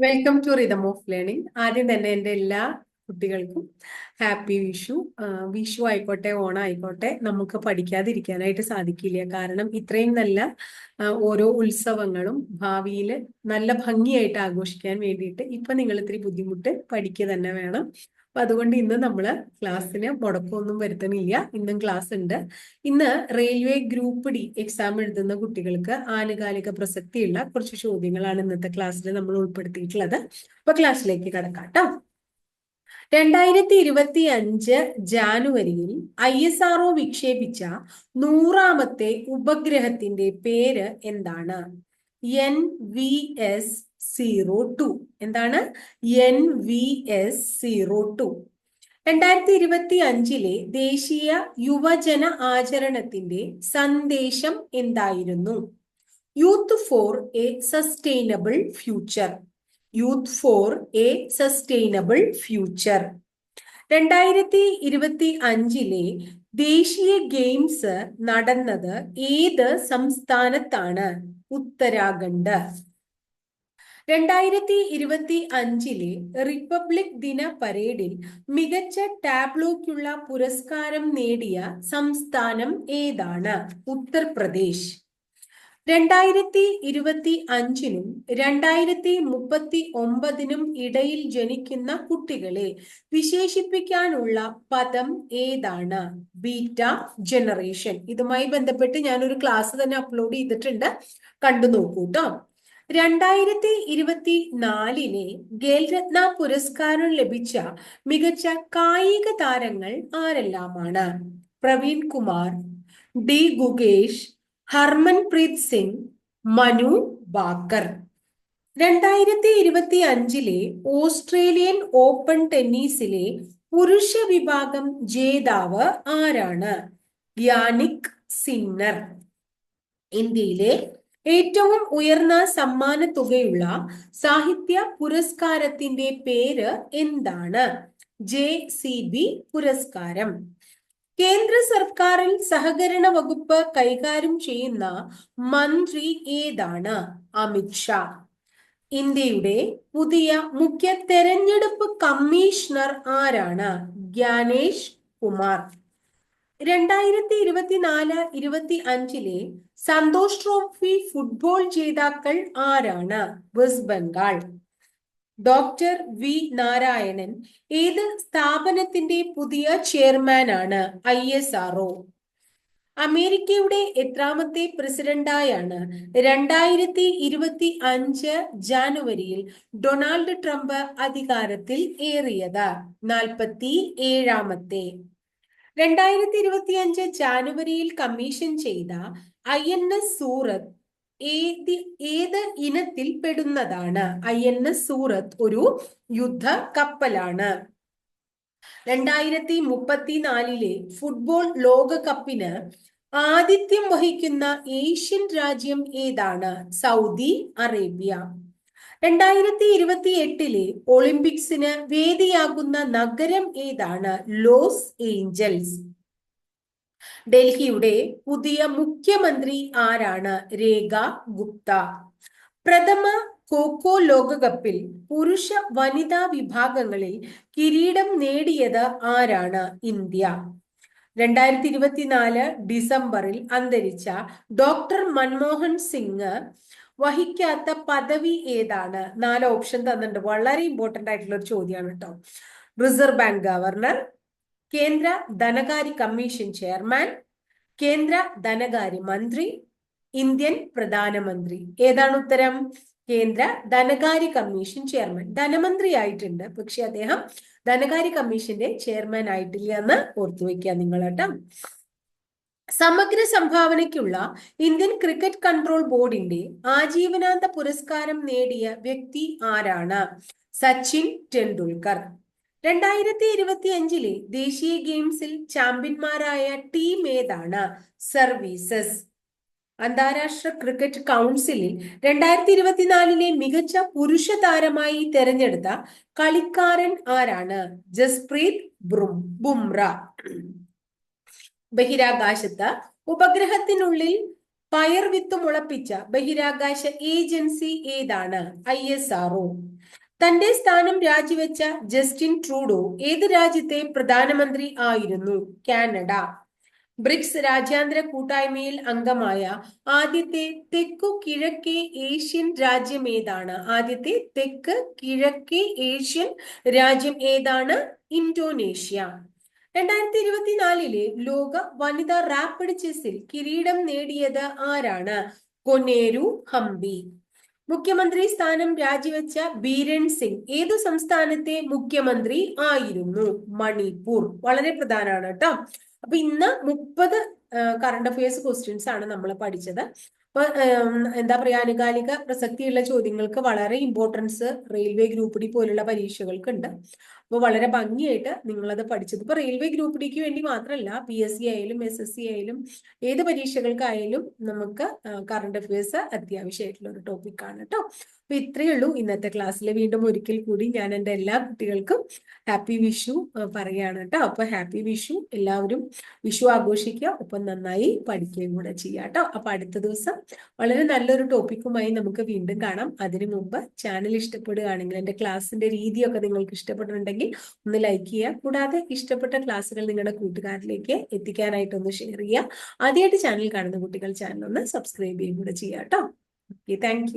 Welcome to rhythm of learning ആദ്യം തന്നെ എന്റെ എല്ലാ കുട്ടികൾക്കും ഹാപ്പി വിഷു. വിഷു ആയിക്കോട്ടെ ഓണം ആയിക്കോട്ടെ നമുക്ക് പഠിക്കാതിരിക്കാനായിട്ട് സാധിക്കില്ല. കാരണം ഇത്രയും നല്ല ഓരോ ഉത്സവങ്ങളും ഭാവിയിൽ നല്ല ഭംഗിയായിട്ട് ആഘോഷിക്കാൻ വേണ്ടിയിട്ട് ഇപ്പൊ നിങ്ങൾ ഇത്തിരി ബുദ്ധിമുട്ട് പഠിക്കുക തന്നെ വേണം. അപ്പൊ അതുകൊണ്ട് ഇന്ന് നമ്മൾ ക്ലാസ്സിന് മുടക്കമൊന്നും വരുത്തണില്ല. ഇന്നും ക്ലാസ് ഉണ്ട് ഇന്ന് റെയിൽവേ ഗ്രൂപ്പ് ഡി എക്സാം എഴുതുന്ന കുട്ടികൾക്ക് ആനുകാലിക പ്രസക്തിയുള്ള കുറച്ച് ചോദ്യങ്ങളാണ് ഇന്നത്തെ ക്ലാസ്സിൽ നമ്മൾ ഉൾപ്പെടുത്തിയിട്ടുള്ളത്. അപ്പൊ ക്ലാസ്സിലേക്ക് കടക്കാം കേട്ടോ. രണ്ടായിരത്തി ഇരുപത്തി അഞ്ച് ജാനുവരിയിൽ ഐ എസ് ആർഒ വിക്ഷേപിച്ച നൂറാമത്തെ ഉപഗ്രഹത്തിന്റെ പേര് എന്താണ്? N V S zero two എന്താണ്? N V S zero two രണ്ടായിരത്തി ഇരുപത്തി അഞ്ചിലെ ദേശീയ യുവജന ആചരണത്തിന്റെ സന്ദേശം എന്തായിരുന്നു? Youth for a sustainable future youth for a sustainable future രണ്ടായിരത്തി ഇരുപത്തി അഞ്ചിലെ ദേശീയ ഗെയിംസ് നടന്നത് ഏത് സംസ്ഥാനത്താണ്? ഉത്തരാഖണ്ഡ്. രണ്ടായിരത്തി ഇരുപത്തി അഞ്ചിലെ റിപ്പബ്ലിക് ദിന പരേഡിൽ മികച്ച ടാബ്ലോയ്ക്കുള്ള പുരസ്കാരം നേടിയ സംസ്ഥാനം ഏതാണ്? ഉത്തർപ്രദേശ്. രണ്ടായിരത്തി ഇരുപത്തി അഞ്ചിനും രണ്ടായിരത്തി മുപ്പത്തി ഒമ്പതിനും ഇടയിൽ ജനിക്കുന്ന കുട്ടികളെ വിശേഷിപ്പിക്കാനുള്ള പദം ഏതാണ്? Beta generation. ഇതുമായി ബന്ധപ്പെട്ട് ഞാനൊരു ക്ലാസ് തന്നെ അപ്ലോഡ് ചെയ്തിട്ടുണ്ട്. കണ്ടു നോക്കൂ കേട്ടോ രണ്ടായിരത്തി ഇരുപത്തി നാലിലെ ഖേൽരത്ന പുരസ്കാരം ലഭിച്ച മികച്ച കായിക താരങ്ങൾ ആരെല്ലാമാണ്? പ്രവീൺ കുമാർ ഡി ഗുഗേഷ് ഹർമൻപ്രീത് സിംഗ് മനു ബാക്കർ. രണ്ടായിരത്തി ഇരുപത്തി അഞ്ചിലെ ഓസ്ട്രേലിയൻ ഓപ്പൺ ടെന്നീസിലെ പുരുഷ വിഭാഗം ജേതാവ് ആരാണ്? Jannik Sinner. ഇന്ത്യയിലെ ഏറ്റവും ഉയർന്ന സമ്മാന തുകയുള്ള സാഹിത്യ പുരസ്കാരത്തിന്റെ പേര് എന്താണ്? ജെ സി ബി പുരസ്കാരം. കേന്ദ്ര സർക്കാരിൽ സഹകരണ വകുപ്പ് കൈകാര്യം ചെയ്യുന്ന മന്ത്രി ഏതാണ്? അമിത്ഷാ ഇന്ത്യയുടെ പുതിയ മുഖ്യ തെരഞ്ഞെടുപ്പ് കമ്മീഷണർ ആരാണ്? ജ്ഞാനേഷ് കുമാർ. രണ്ടായിരത്തി ഇരുപത്തിനാല് ഇരുപത്തി അഞ്ചിലെ സന്തോഷ് ട്രോഫി ഫുട്ബോൾ ജേതാക്കൾ ആരാണ്? West Bengal. Doctor V Narayanan ഏത് സ്ഥാപനത്തിന്റെ പുതിയ ചെയർമാനാണ്? ഐ എസ് ആർഒ അമേരിക്കയുടെ എത്രാമത്തെ പ്രസിഡന്റായാണ്? രണ്ടായിരത്തി ഇരുപത്തി അഞ്ച് ജാനുവരിയിൽ ഡൊണാൾഡ് ട്രംപ് അധികാരത്തിൽ ഏറിയത്. നാൽപ്പത്തി ഏഴാമത്തെ രണ്ടായിരത്തി ഇരുപത്തി അഞ്ച് ജാനുവരിയിൽ കമ്മീഷൻ ചെയ്ത ഐ എൻ എസ് സൂറത്ത് ഏത് ഏത് ഇനത്തിൽ പെടുന്നതാണ്? ഐ എൻ എസ് സൂറത്ത് ഒരു യുദ്ധ കപ്പലാണ്. രണ്ടായിരത്തി മുപ്പത്തിനാലിലെ ഫുട്ബോൾ ലോകകപ്പിന് ആതിഥ്യം വഹിക്കുന്ന ഏഷ്യൻ രാജ്യം ഏതാണ്? Saudi Arabia. രണ്ടായിരത്തി ഇരുപത്തി എട്ടിലെ ഒളിമ്പിക്സിന് വേദിയാകുന്ന നഗരം ഏതാണ്? Los Angeles. ഡൽഹിയുടെ പുതിയ മുഖ്യമന്ത്രി ആരാണ്? രേഖ ഗുപ്ത. പ്രഥമ കോക്കോ ലോകകപ്പിൽ പുരുഷ വനിതാ വിഭാഗങ്ങളിൽ കിരീടം നേടിയത് ആരാണ്? ഇന്ത്യ. രണ്ടായിരത്തി ഇരുപത്തിനാല് ഡിസംബറിൽ അന്തരിച്ച ഡോക്ടർ മൻമോഹൻ സിംഗ് വഹിക്കാത്ത പദവി ഏതാണ്? നാല് ഓപ്ഷൻ തന്നിട്ടുണ്ട്. വളരെ ഇമ്പോർട്ടന്റ് ആയിട്ടുള്ള ഒരു ചോദ്യമാണ് കേട്ടോ റിസർവ് ബാങ്ക് ഗവർണർ കേന്ദ്ര ധനകാര്യ കമ്മീഷൻ ചെയർമാൻ കേന്ദ്ര ധനകാര്യ മന്ത്രി ഇന്ത്യൻ പ്രധാനമന്ത്രി. ഏതാണ് ഉത്തരം? കേന്ദ്ര ധനകാര്യ കമ്മീഷൻ ചെയർമാൻ ധനമന്ത്രി ആയിട്ടുണ്ട്. പക്ഷെ അദ്ദേഹം ധനകാര്യ കമ്മീഷന്റെ ചെയർമാൻ ആയിട്ടില്ല എന്ന് ഓർത്തു വെക്കുക നിങ്ങൾ സമഗ്ര സംഭാവനയ്ക്കുള്ള ഇന്ത്യൻ ക്രിക്കറ്റ് കൺട്രോൾ ബോർഡിന്റെ ആജീവനാന്ത പുരസ്കാരം നേടിയ വ്യക്തി ആരാണ്? സച്ചിൻ ടെണ്ടുൽക്കർ. രണ്ടായിരത്തി ഇരുപത്തി അഞ്ചിലെ ദേശീയ ഗെയിംസിൽ ചാമ്പ്യന്മാരായ ടീം ഏതാണ്? സർവീസസ്. അന്താരാഷ്ട്ര ക്രിക്കറ്റ് കൗൺസിലിൽ രണ്ടായിരത്തി ഇരുപത്തിനാലിലെ മികച്ച പുരുഷ താരമായി തെരഞ്ഞെടുത്ത കളിക്കാരൻ ആരാണ്? ജസ്പ്രീത് ബുംറ. ബഹിരാകാശത്ത് ഉപഗ്രഹത്തിനുള്ളിൽ പയർ വിത്ത് മുളപ്പിച്ച ബഹിരാകാശ ഏജൻസി ഏതാണ്? ഐ എസ് ആർഒ തന്റെ സ്ഥാനം രാജിവെച്ച ജസ്റ്റിൻ ട്രൂഡോ ഏത് രാജ്യത്തെ പ്രധാനമന്ത്രി ആയിരുന്നു? കാനഡ. ബ്രിക്സ് രാജ്യാന്തര കൂട്ടായ്മയിൽ അംഗമായ ആദ്യത്തെ തെക്കു കിഴക്കേ ഏഷ്യൻ രാജ്യം ഏതാണ്? ആദ്യത്തെ തെക്ക് കിഴക്കേ ഏഷ്യൻ രാജ്യം ഏതാണ്? ഇന്തോനേഷ്യ. രണ്ടായിരത്തി ഇരുപത്തിനാലിലെ ലോക വനിതാ റാപ്പിഡ് ചെസ്സിൽ കിരീടം നേടിയത് ആരാണ്? കൊനേരു ഹംപി. മുഖ്യമന്ത്രി സ്ഥാനം രാജിവെച്ച ബീരൻ സിംഗ് ഏതു സംസ്ഥാനത്തെ മുഖ്യമന്ത്രി ആയിരുന്നു? മണിപ്പൂർ. വളരെ പ്രധാനമാണ് കേട്ടോ. അപ്പൊ ഇന്ന് മുപ്പത് കറണ്ട് അഫയേഴ്സ് ക്വസ്റ്റ്യൻസ് ആണ് നമ്മൾ പഠിച്ചത്. അപ്പൊ എന്താ പറയാ ആനുകാലിക പ്രസക്തിയുള്ള ചോദ്യങ്ങൾക്ക് വളരെ ഇമ്പോർട്ടൻസ് റെയിൽവേ ഗ്രൂപ്പ് ഡി പോലുള്ള പരീക്ഷകൾക്ക് ഉണ്ട് അപ്പോൾ വളരെ ഭംഗിയായിട്ട് നിങ്ങളത് പഠിച്ചത്. ഇപ്പൊ റെയിൽവേ ഗ്രൂപ്പ് ഡിക്ക് വേണ്ടി മാത്രമല്ല പി എസ് സി ആയാലും എസ് എസ് സി ആയാലും ഏത് പരീക്ഷകൾക്കായാലും നമുക്ക് കറണ്ട് അഫയേഴ്സ് അത്യാവശ്യമായിട്ടുള്ള ഒരു ടോപ്പിക്കാണ് കേട്ടോ അപ്പൊ ഇത്രയേ ഉള്ളൂ ഇന്നത്തെ ക്ലാസ്സിൽ വീണ്ടും ഒരിക്കൽ കൂടി ഞാൻ എന്റെ എല്ലാ കുട്ടികൾക്കും ഹാപ്പി വിഷു പറയാണ് കേട്ടോ അപ്പൊ ഹാപ്പി വിഷു എല്ലാവരും വിഷു ആഘോഷിക്കുക. ഒപ്പം നന്നായി പഠിക്കുകയും കൂടെ ചെയ്യാം കേട്ടോ അപ്പൊ അടുത്ത ദിവസം വളരെ നല്ലൊരു ടോപ്പിക്കുമായി നമുക്ക് വീണ്ടും കാണാം. അതിനു മുമ്പ് ചാനൽ ഇഷ്ടപ്പെടുകയാണെങ്കിൽ എന്റെ ക്ലാസ്സിന്റെ രീതിയൊക്കെ നിങ്ങൾക്ക് ഇഷ്ടപ്പെട്ടിട്ടുണ്ടെങ്കിൽ ഒന്ന് ലൈക്ക് ചെയ്യുക. കൂടാതെ ഇഷ്ടപ്പെട്ട ക്ലാസ്സുകൾ നിങ്ങളുടെ കൂട്ടുകാരിലേക്ക് എത്തിക്കാനായിട്ട് ഒന്ന് ഷെയർ ചെയ്യുക. ആദ്യമായിട്ട് ചാനൽ കാണുന്ന കുട്ടികൾ ചാനൽ ഒന്ന് സബ്സ്ക്രൈബ് ചെയ്യുകയും കൂടെ ചെയ്യാം കേട്ടോ. Okay thank